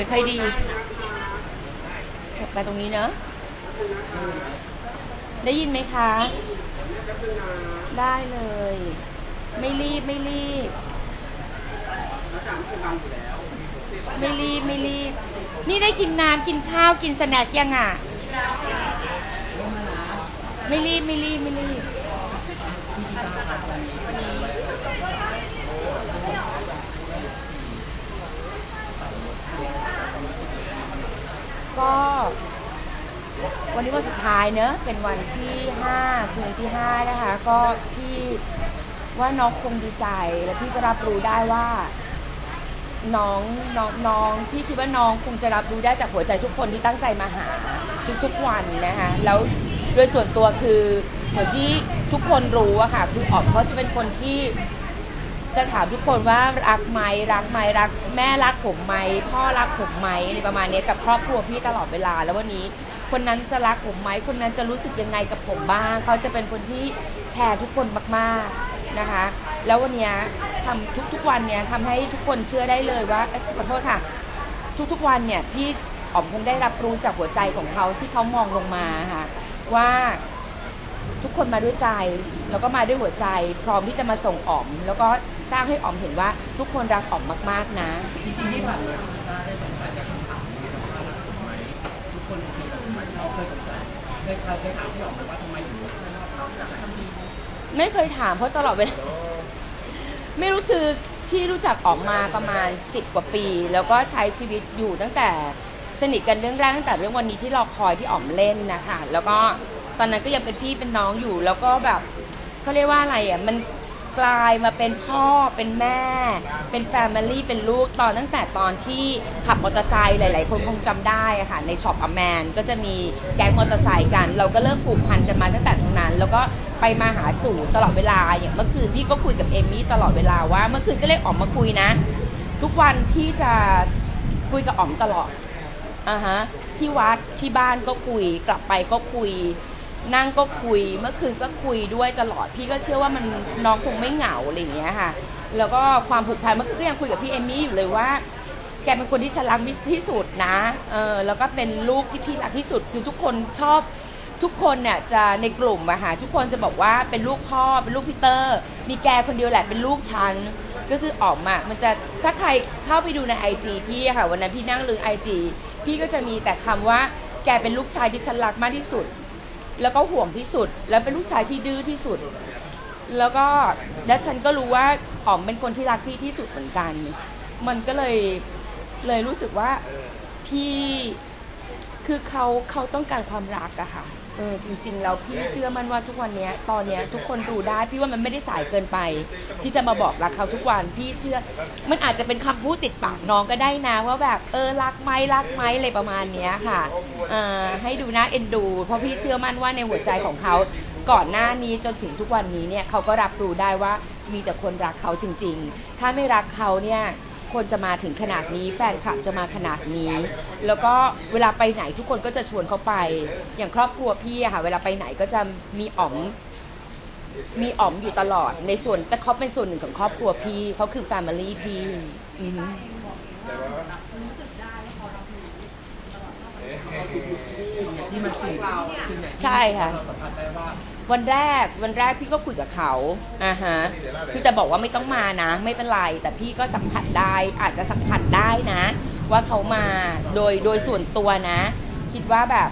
ไม่ค่อยดีไปตรงนี้เนอะได้ยินไหมคะ ได้เลย ไม่รีบไม่รีบ ไม่รีบไม่รีบ นี่ได้กินน้ำกินข้าวกินสแน็คยังอะ ไม่รีบไม่รีบไม่รีบ ก็ วันนี้วันสุดท้ายเนอะเป็นวันที่ห้าคืนที่ห้านะคะ ก็พี่ว่าน้องคงดีใจ และพี่ก็รับรู้ได้ว่า น้องน้องน้องพี่คิดว่าน้องคงจะรับรู้ได้จากหัวใจทุกคนที่ตั้งใจมาหาทุกๆวันนะคะ แล้วโดยส่วนตัวคือเหมือนที่ทุกคนรู้อะค่ะ คือออมเขาจะเป็นคนที่ จะถามทุกคนว่ารักไหมรักไหมรักแม่รักผมไหมพ่อรักผมไหมอะไรประมาณนี้กับครอบครัวพี่ตลอดเวลา แล้ววันนี้คนนั้นจะรักผมไหมคนนั้นจะรู้สึกยังไงกับผมบ้างเขาจะเป็นคนที่แคร์ทุกคนมากๆนะคะ แล้ววันนี้ทำทุกๆวันเนี้ยทำให้ทุกคนเชื่อได้เลยว่าเอ้ยขอโทษค่ะ ทุกๆวันเนี่ยพี่อ๋อมคงได้รับรู้จากหัวใจของเขาที่เขามองลงมาค่ะว่าทุกคนมาด้วยใจ แล้วก็มาด้วยหัวใจ พร้อมที่จะมาส่งอ๋อม แล้วก็ สร้างให้อ๋อมเห็นว่าทุกคนรักอ๋อมมากๆนะ จริงๆที่ผ่านมาคุณตาได้สงสัยจากคำถามนี้ทำไมเรารักผมไหมทุกคนเคยแบบเราเคยสงสัยเคยเคยถามพี่ออกไหมว่าทำไมถึงเราจะทำดีไม่เคยถามเพราะตลอดเวลาไม่รู้คือพี่รู้จักออมมาประมาณ 10 กว่าปี แล้วก็ใช้ชีวิตอยู่ตั้งแต่สนิทกันเรื่องแรกตั้งแต่เรื่องวันนี้ที่เรอคอยที่อ๋อมเล่นนะคะแล้วก็ตอนนั้นก็ยังเป็นพี่เป็นน้องอยู่ แล้วก็แบบเขาเรียกว่าอะไรอะมัน กลายมาเป็นพ่อเป็นแม่ เป็นแฟมิลี่เป็นลูกตอนตั้งแต่ตอนที่ขับมอเตอร์ไซค์หลาย ๆ คนคงจำได้อะค่ะในช็อปอแมนก็จะมีแก๊งมอเตอร์ไซค์กัน เราก็เริ่มผูกพันกันมาตั้งแต่ตรงนั้น แล้วก็ไปมาหาสู่ตลอดเวลาอย่างเมื่อคืนพี่ก็คุยกับเอมมี่ตลอดเวลาว่าเมื่อคืนก็เรียกออกมาคุยนะ ทุกวันพี่จะคุยกับอ๋อมตลอด อ่าฮะที่วัดที่บ้านก็คุยกลับไปก็คุย นั่งก็คุยเมื่อคืนก็คุยด้วยตลอดพี่ก็เชื่อว่ามันน้องคงไม่เหงาอะไรอย่างเงี้ยค่ะ แล้วก็ความผูกพันเมื่อคืนก็ยังคุยกับพี่เอมี่อยู่เลยว่า แกเป็นคนที่ฉันรักที่สุดนะเออแล้วก็เป็นลูกที่พี่รักที่สุดคือทุกคนชอบทุกคนเนี่ยจะในกลุ่มอะค่ะทุกคนจะบอกว่าเป็นลูกพ่อเป็นลูกพีเตอร์ มีแกคนเดียวแหละเป็นลูกฉันก็คือออกมา มันจะถ้าใครเข้าไปดูในไอจีพี่อะค่ะวันนั้นพี่นั่งลือไอจีพี่ก็จะมีแต่คำว่าแกเป็นลูกชายที่ฉันรักมากที่สุด แล้วก็ห่วงที่สุด แล้วเป็นลูกชายที่ดื้อที่สุด แล้วก็และฉันก็รู้ว่าอ๋อมเป็นคนที่รักพี่ที่สุดเหมือนกัน มันก็เลยเลยรู้สึกว่าพี่คือเขาเขาต้องการความรักอะค่ะ เออจริงๆแล้วพี่เชื่อมั่นว่าทุกวันเนี้ยตอนเนี้ยทุกคนรู้ได้พี่ว่ามันไม่ได้สายเกินไป ที่จะมาบอกรักเขาทุกวันพี่เชื่อ มันอาจจะเป็นคำพูดติดปากน้องก็ได้นะว่าแบบเออรักไหมรักไหมอะไรประมาณเนี้ยค่ะเอ่อให้ดูน่าเอ็นดู เพราะพี่เชื่อมั่นว่าในหัวใจของเขาก่อนหน้านี้จนถึงทุกวันนี้เนี่ยเขาก็รับรู้ได้ว่ามีแต่คนรักเขาจริง ๆ ถ้าไม่รักเขาเนี่ย คนจะมาถึงขนาดนี้ แฟนคลับจะมาขนาดนี้ แล้วก็เวลาไปไหนทุกคนก็จะชวนเขาไป อย่างครอบครัวพี่อะค่ะ เวลาไปไหนก็จะมีอ๋อมมีอ๋อมอยู่ตลอด ในส่วนแต่เขาเป็นส่วนหนึ่งของครอบครัวพี่เขาคือแฟมิลี่พี่อือฮึที่มันสื่อสิ่งไหนที่ใช่ค่ะ เราสัมผัสได้ว่า วันแรกวันแรกพี่ก็คุยกับเขาอ่าฮะพี่แต่บอกว่าไม่ต้องมานะ ไม่เป็นไร แต่พี่ก็สัมผัสได้อาจจะสัมผัสได้นะ ว่าเขามาโดยโดยส่วนตัวนะ คิดว่าแบบ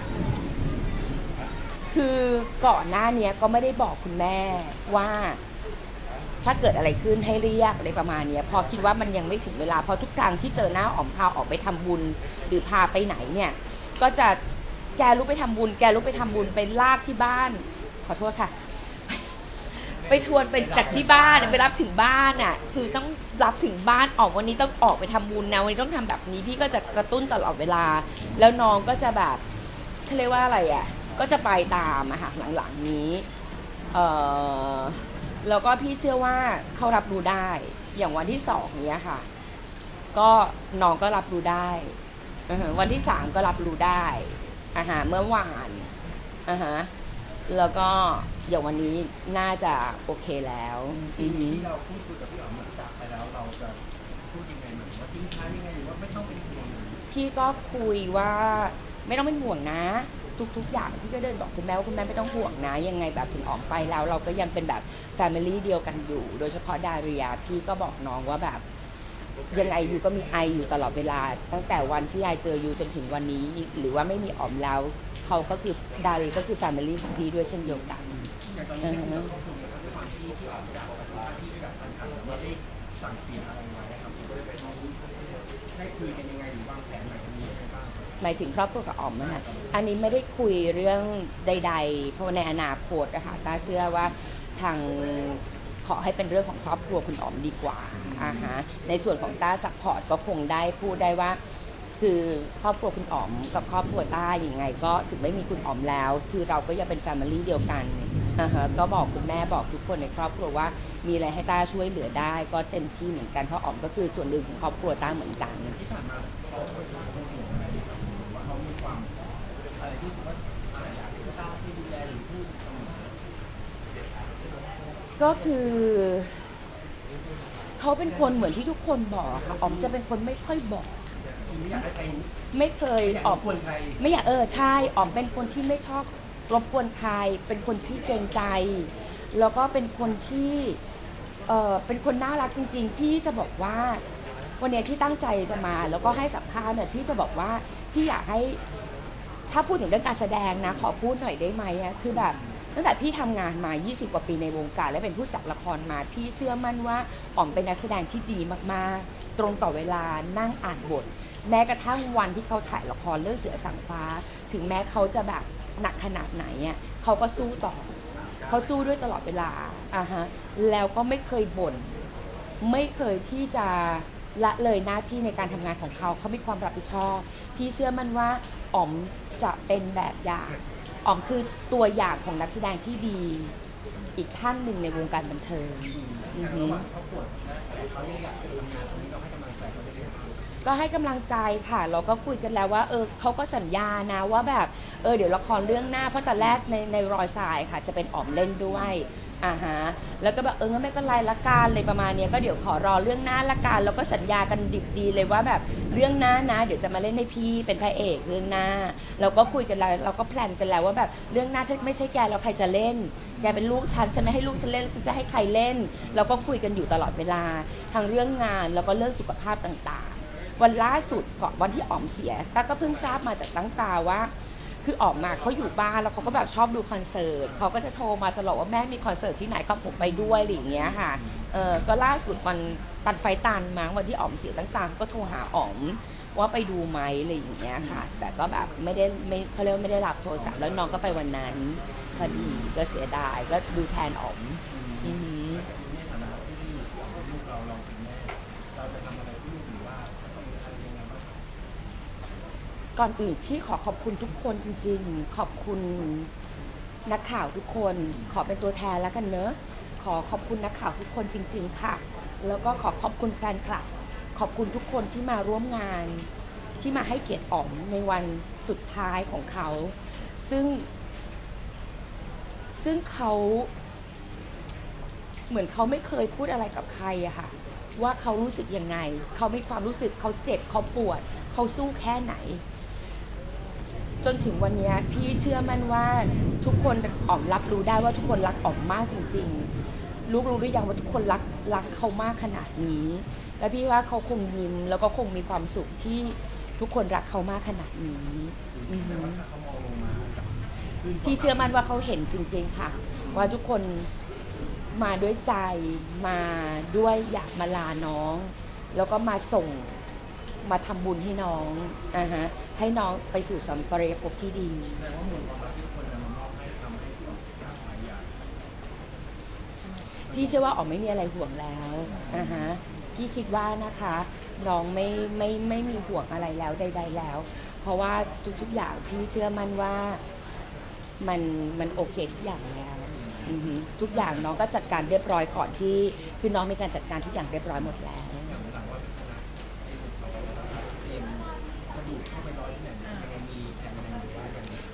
คือก่อนหน้าเนี้ยก็ไม่ได้บอกคุณแม่ว่าถ้าเกิดอะไรขึ้นให้เรียกอะไรประมาณนี้พอคิดว่ามันยังไม่ถึงเวลาเพราะทุกครั้งที่เจอหน้าอ๋อมพาออกไปทำบุญ หรือพาไปไหนเนี่ย ก็จะแกลุกไปทำบุญ แกลุกไปทำบุญไปลากที่บ้าน ขอโทษค่ะ ไปชวนไปจากที่บ้านไปรับถึงบ้านอะ คือต้องรับถึงบ้านออกวันนี้ต้องออกไปทำบุญนะวันนี้ต้องทำแบบนี้พี่ก็จะกระตุ้นตลอดเวลา แล้วน้องก็จะแบบเขาเรียกว่าอะไรอะ ก็จะไปตามอะค่ะหลังๆนี้เออแล้วก็พี่เชื่อว่าเขารับรู้ได้ อย่างวันที่สองเนี้ยค่ะ ก็น้องก็รับรู้ได้วันที่สามก็รับรู้ได้อาฮะเมื่อวานอ่าฮะ แล้วก็อย่างวันนี้น่าจะโอเคแล้วอือฮึ ที่เราพูดคุยกับพี่อ๋อมหลังจากไปแล้วเราจะพูดยังไงเหมือนว่าทิ้งท้ายยังไงหรือว่าไม่ต้องเป็นห่วงพพี่ก็คุยว่าไม่ต้องเป็นห่วงนะ ทุกๆ อย่างพี่ก็เดินบอกคุณแม่ว่าคุณแม่ไม่ต้องห่วงนะ ยังไงแบบถึงออกไปแล้ว เราก็ยังเป็นแบบแฟมิลี่เดียวกันอยู่ โดยเฉพาะดาเรียพี่ก็บอกน้องว่าแบบ ยังไงยูก็มีไออยู่ตลอดเวลา ตั้งแต่วันที่ยายเจอยูจนถึงวันนี้ หรือว่าไม่มีอ๋อมแล้ว เขาก็คือดารีก็คือแฟมิลี่ของพี่ด้วยเช่นเดียวกันคุยกับครอบครัวนะครับด้วยความที่ที่ออกจากปฏิบัติที่แบบทันยังไงหมายถึงครอบครัวกับอ๋อมนะคะอันนี้ไม่ได้คุยเรื่องใด ๆ เพราะในอนาคตนะคะต้าเชื่อว่าทางขอให้เป็นเรื่องของครอบครัวคุณอ๋อมดีกว่าอ่าฮะในส่วนของต้าซัพพอร์ตก็คงได้พูดได้ว่า คือครอบครัวคุณอ๋อมกับครอบครัวต้าอย่างไง ก็ถึงไม่มีคุณอ๋อมแล้ว คือเราก็ยังเป็นแฟมิลี่เดียวกันอ่าก็บอกคุณแม่บอกทุกคนในครอบครัวว่ามีอะไรให้ต้าช่วยเหลือได้ ก็เต็มที่เหมือนกันเพราะอ๋อมก็คือส่วนหนึ่งของครอบครัวต้าเหมือนกันที่ผ่านมาเขาเคยถามเขาห่วงอะไรหรือเปล่าหรือว่าเขามีความอะไรที่สึกว่าอะไรอยากให้ต้าที่ดูแลหรือพูดเสมอก็คือเขาเป็นคนเหมือนที่ทุกคนบอกค่ะอ๋อมจะเป็นคนไม่ค่อยบอก ไม่อยากให้ใครไม่เคยไม่อยากอรอกบกวนใครไม่อยากเออใช่อ๋อมเป็นคนที่ไม่ชอบรบกวนใคร เป็นคนที่เกรงใจ แล้วก็เป็นคนที่เออเป็นคนน่ารักจริง ๆ พี่จะบอกว่า วันเนี้ยที่ตั้งใจจะมา แล้วก็ให้สัมภาษณ์เนี่ยพี่จะบอกว่าพี่อยากให้ ถ้าพูดถึงเรื่องการแสดงนะ ขอพูดหน่อยได้ไหมอะคือแบบตั้งแต่พี่ทำงานมา 20 กว่าปีในวงการ และเป็นผู้จัดละครมา พี่เชื่อมั่นว่าอ๋อมเป็นนักแสดงที่ดีมากๆ ตรงต่อเวลานั่งอ่านบท แม้กระทั่งวันที่เขาถ่ายละครเรื่องเสือสังฟ้า ถึงแม้เขาจะแบบหนักขนาดไหนอะเขาก็สู้ต่อ เขาสู้ด้วยตลอดเวลาอ่าฮะแล้วก็ไม่เคยบ่นไม่เคยที่จะละเลยหน้าที่ในการทำงานของเขาเขามีความรับผิดชอบพี่เชื่อมั่นว่าอ๋อมจะเป็นแบบอย่างอ๋อมคือตัวอย่างของนักแสดงที่ดีอีกท่านหนึ่งในวงการบันเทิงอือหื กไปทำงานตรงนี้เราให้กำลังใจเขาได้ไหมครับก็ให้กำลังใจค่ะเราก็คุยกันแล้วว่าเออเขาก็สัญญานะว่าแบบเออเดี๋ยวละครเรื่องหน้าเพราะตอนแรกในในรอยทรายค่ะ จะเป็นอ๋อมเล่นด้วยอ่าฮะแล้วก็แบบเอองั้นไม่เป็นไรละกันเลยประมาณเนี้ยก็เดี๋ยวขอรอเรื่องหน้าละกันแล้วก็สัญญากันดิบดีเลยว่าแบบเรื่องหน้านะ เดี๋ยวจะมาเล่นให้พี่เป็นพระเอกเรื่องหน้า เราก็คุยกันแล้วเราก็แพลนกันแล้วว่าแบบเรื่องหน้าถ้าไม่ใช่แกแล้วใครจะเล่นแกเป็นลูกฉันฉันไม่ให้ลูกฉันเล่นฉันจะให้ใครเล่น เราก็คุยกันอยู่ตลอดเวลาทั้งเรื่องงานแล้วก็เรื่องสุขภาพต่างๆ วันล่าสุดก่อนวันที่อ๋อมเสียตาก็เพิ่งทราบมาจากตั้งตาว่า คือออกมาเขาอยู่บ้านแล้วเขาก็แบบชอบดูคอนเสิร์ตเขาก็จะโทรมาตลอดว่าแม่มีคอนเสิร์ตที่ไหนก็ผมไปด้วยอะไรอย่างเงี้ยค่ะเออก็ล่าสุดวันตันไฟตันมั้งวันที่อ๋อมเสียตั้งตาก็โทรหาอ๋อมว่าไปดูไหมอะไรอย่างเงี้ยค่ะ แต่ก็แบบไม่ได้ไม่เขาเรียกว่าไม่ได้รับโทรศัพท์แล้วน้องก็ไปวันนั้นพอดีก็เสียดายก็ดูแทนอ๋อมอือหือ ในฐานะที่ลูกเราเราเป็นแม่เราจะทำอะไรที่ลูกหรือว่าต้องอะไรยังไงบ้าง ก่อนอื่นพี่ขอขอบคุณทุกคนจริง ๆ ขอบคุณนักข่าวทุกคนขอเป็นตัวแทนแล้วกันเนอะขอขอบคุณนักข่าวทุกคนจริง ๆ ค่ะ แล้วก็ขอขอบคุณแฟนคลับ ขอบคุณทุกคนที่มาร่วมงาน ที่มาให้เกียรติอ๋อมในวันสุดท้ายของเขา ซึ่ง ซึ่งเขาเหมือนเขาไม่เคยพูดอะไรกับใครอะค่ะ ว่าเขารู้สึกยังไง เขามีความรู้สึกเขาเจ็บเขาปวด เขาสู้แค่ไหน จนถึงวันนี้พี่เชื่อมั่นว่าทุกคนอ๋อมรับรู้ได้ว่าทุกคนรักอ๋อมมากจริง ๆ ลูกรู้หรือยังว่าทุกคนรักรักเขามากขนาดนี้ และพี่ว่าเขาคงยิ้มแล้วก็คงมีความสุขที่ทุกคนรักเขามากขนาดนี้อือหือถ้าเขามองลงมากับขึ้นพี่เชื่อมั่นว่าเขาเห็นจริง ๆ ค่ะ ว่าทุกคนมาด้วยใจมาด้วยอยากมาลาน้อง แล้วก็มาส่ง มาทำบุญให้น้องอ่าฮะให้น้องไปสู่สัมปรายภพที่ดีแสดงว่าหมวลความรักบให้ทำให้ทุกคนพี่เชื่อว่าอ๋อมไม่มีอะไรห่วงแล้วอ่าฮะพี่คิดว่านะคะ น้องไม่ไม่ไม่มีห่วงอะไรแล้วใด ๆ แล้ว เพราะว่าทุกๆอย่างพี่เชื่อมั่นว่ามันมันโอเคทุกอย่างแล้วอือฮึทุกอย่างน้องก็จัดการเรียบร้อยก่อนที่คือน้องมีการจัดการทุกอย่างเรียบร้อยหมดแล้ว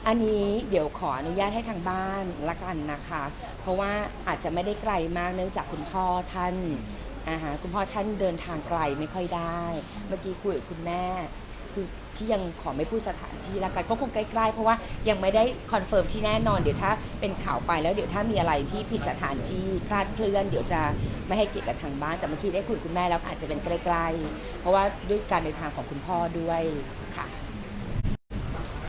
อันนี้เดี๋ยวขออนุญาตให้ทางบ้านละกันนะคะ เพราะว่าอาจจะไม่ได้ไกลมากเนื่องจากคุณพ่อท่านอ่าฮะคุณพ่อท่านเดินทางไกลไม่ค่อยได้ เมื่อกี้คุยกับคุณแม่คือที่ยังขอไม่พูดสถานที่ละกันก็คงใกล้ๆเพราะว่ายังไม่ได้คอนเฟิร์มที่แน่นอนเดี๋ยวถ้าเป็นข่าวไปแล้วเดี๋ยวถ้ามีอะไรที่ผิดสถานที่คลาดเคลื่อน เดี๋ยวจะไม่ให้เกียรติกับทางบ้านแต่เมื่อกี้ได้คุยกับคุณแม่แล้วอาจจะเป็นใกล้ๆเพราะว่าด้วยการเดินทางของคุณพ่อด้วยค่ะ